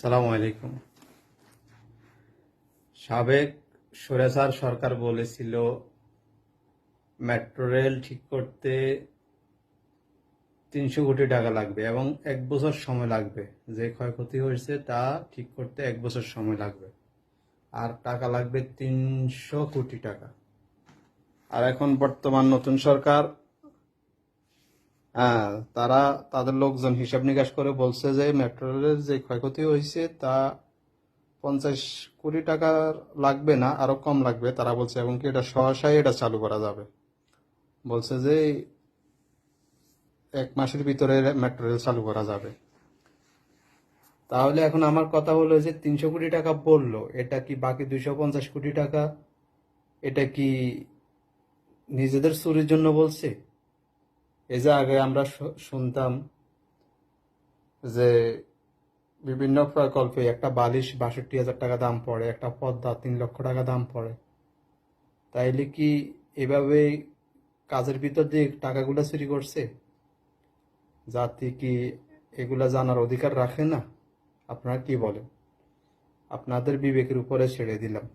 সালামু আলাইকুম। সাবেক সরেসার সরকার বলেছিল, মেট্রো রেল ঠিক করতে তিনশো কোটি টাকা লাগবে এবং এক বছর সময় লাগবে। যে ক্ষয়ক্ষতি হয়েছে তা ঠিক করতে এক বছর সময় লাগবে। আর টাকা লাগবে তিনশো কোটি টাকা। আর এখন বর্তমান নতুন সরকার হ্যাঁ তারা তাদের লোকজন হিসাব নিকাশ করে বলছে যে মেট্রো রেলের যে ক্ষয়ক্ষতি হয়েছে তা পঞ্চাশ কোটি টাকা লাগবে না, আরও কম লাগবে, তারা বলছে, এবং কি এটা সহসাই এটা চালু করা যাবে। বলছে যে এক মাসের ভিতরে মেট্রো রেল চালু করা যাবে। তাহলে এখন আমার কথা হলো যে তিনশো কোটি টাকা বলল, এটা কি বাকি দুইশো পঞ্চাশ কোটি টাকা? এটা কি নিজেদের চুরির জন্য বলছে? এই যে আগে আমরা শুনতাম যে বিভিন্ন প্রকল্পে একটা বালিশ বাষট্টি হাজার টাকা দাম পড়ে, একটা পদ্মা তিন লক্ষ টাকা দাম পড়ে। তাইলে কি এভাবে কাজের ভিতর দিয়ে টাকাগুলো চুরি করছে? জাতি কি এগুলা জানার অধিকার রাখে না? আপনারা কি বলেন? আপনাদের বিবেকের উপরে ছেড়ে দিলাম।